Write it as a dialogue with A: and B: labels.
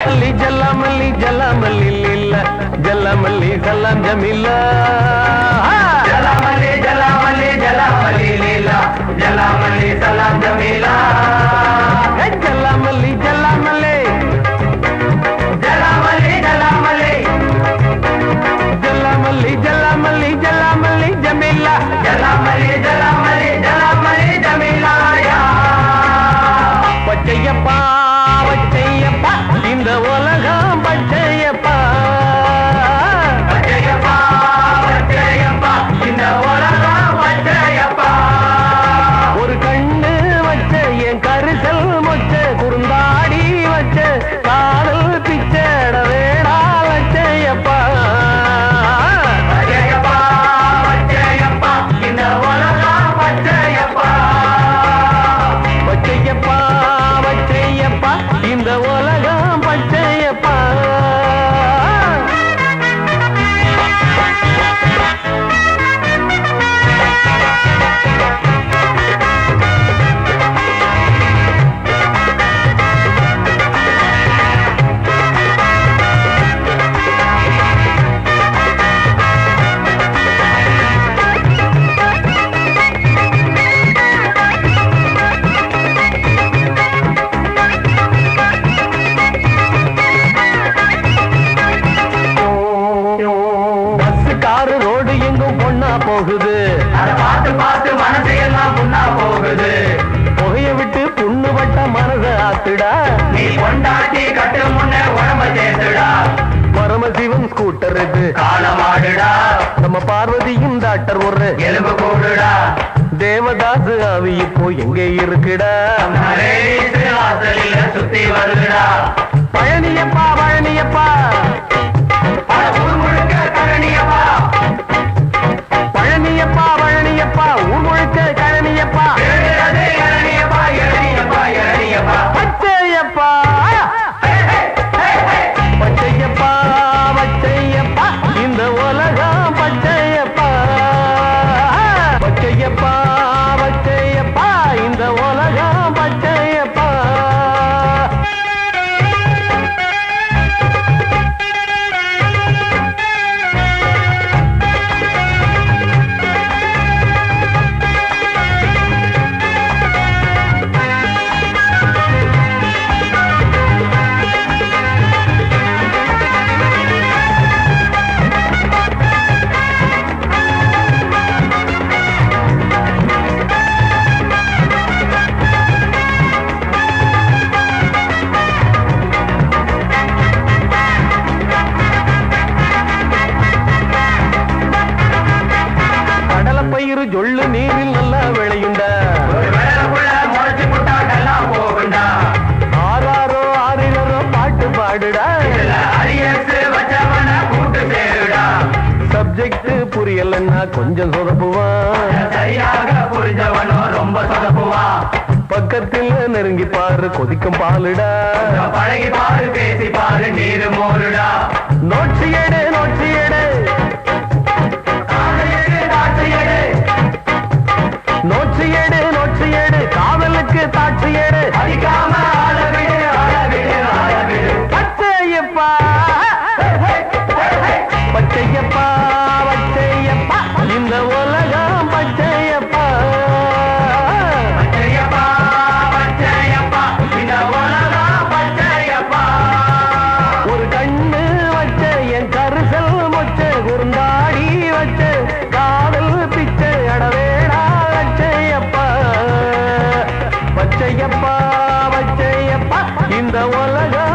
A: మల్లి జల్ల మల్లి
B: జల్ల మల్లి లీల జల్ల మల్లి
A: జల్లం జమిలా இந்த
B: உலக கொண்டாட்டி கட்டு முன்ன உடம்ப
A: பரமசிவன் ஸ்கூட்டர் இது
B: காலமாடுடா
A: நம்ம பார்வதியும் டாக்டர் ஒரு.
B: எலும்பு கூடுடா.
A: தேவதாசு ஆவி இப்போ எங்கே இருக்குடா?
B: சுத்தி வருடா
A: பழனியப்பா
B: ஐயப்பா
A: எனக்கு புரியலன்னா கொஞ்சம் சொதப்புவான்
B: ரொம்ப சொதப்புவான்
A: பக்கத்தில் நெருங்கி பாரு கொதிக்கும் பாலுடா.
B: பழகி பாரு பேசி பாரு நீரு மோருடா.
A: நோட்சி எடு நோட்சி எடு. நோட்சி எடு நோட்சி எடு. காவலுக்கு தாட்சி எடு வச்சையப்பா வச்சையப்பா இந்த உலகம்